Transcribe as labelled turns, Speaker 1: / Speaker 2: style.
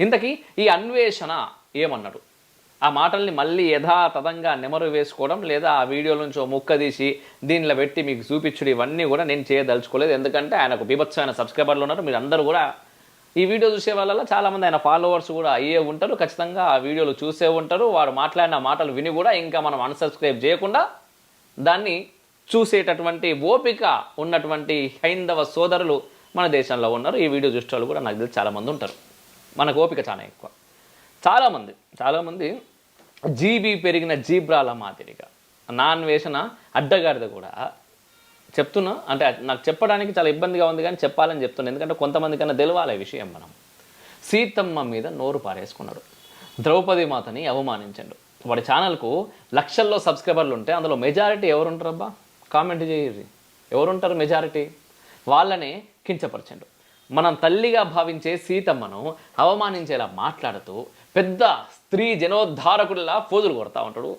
Speaker 1: ఇంతకీ ఈ అన్వేషణ ఏమన్నాడు? ఆ మాటల్ని మళ్ళీ యథాతథంగా నెమరు వేసుకోవడం లేదా ఆ వీడియో నుంచి ముక్క తీసి దీనిలో పెట్టి మీకు చూపించుడు ఇవన్నీ కూడా నేను చేయదలుచుకోలేదు. ఎందుకంటే ఆయనకు బీభత్సమైన సబ్స్క్రైబర్లు ఉన్నారు. మీరు అందరూ కూడా ఈ వీడియో చూసే వాళ్ళ చాలామంది ఆయన ఫాలోవర్స్ కూడా అయ్యే ఉంటారు. ఖచ్చితంగా ఆ వీడియోలు చూసే ఉంటారు. వారు మాట్లాడిన మాటలు విని కూడా ఇంకా మనం అన్సబ్స్క్రైబ్ చేయకుండా దాన్ని చూసేటటువంటి ఓపిక ఉన్నటువంటి హైందవ సోదరులు మన దేశంలో ఉన్నారు. ఈ వీడియో చూసే వాళ్ళు కూడా నాకు తెలిసి చాలామంది ఉంటారు. మనకు ఓపిక చాలా ఎక్కువ. చాలామంది చాలామంది జీబీ పెరిగిన జీబ్రాల మాదిరిగా నాన్ వేసిన అడ్డగాడిద కూడా చెప్తున్నా అంటే నాకు చెప్పడానికి చాలా ఇబ్బందిగా ఉంది కానీ చెప్పాలని చెప్తున్నా. ఎందుకంటే కొంతమంది కన్నా తెలవాలి విషయం మనం. సీతమ్మ మీద నోరు పారేసుకున్నాడు. ద్రౌపది మాతని అవమానించండు. వాడి ఛానల్కు లక్షల్లో సబ్స్క్రైబర్లు ఉంటే అందులో మెజారిటీ ఎవరు ఉంటారబ్బా కామెంట్ చేయరు ఎవరుంటారు మెజారిటీ? వాళ్ళనే కించపరచండు. మనం తల్లిగా భావించే సీతమ్మను అవమానించేలా మాట్లాడుతూ పెద్ద స్త్రీ జనోద్ధారకుడిలా పోజులు కొడతా ఉంటాడు.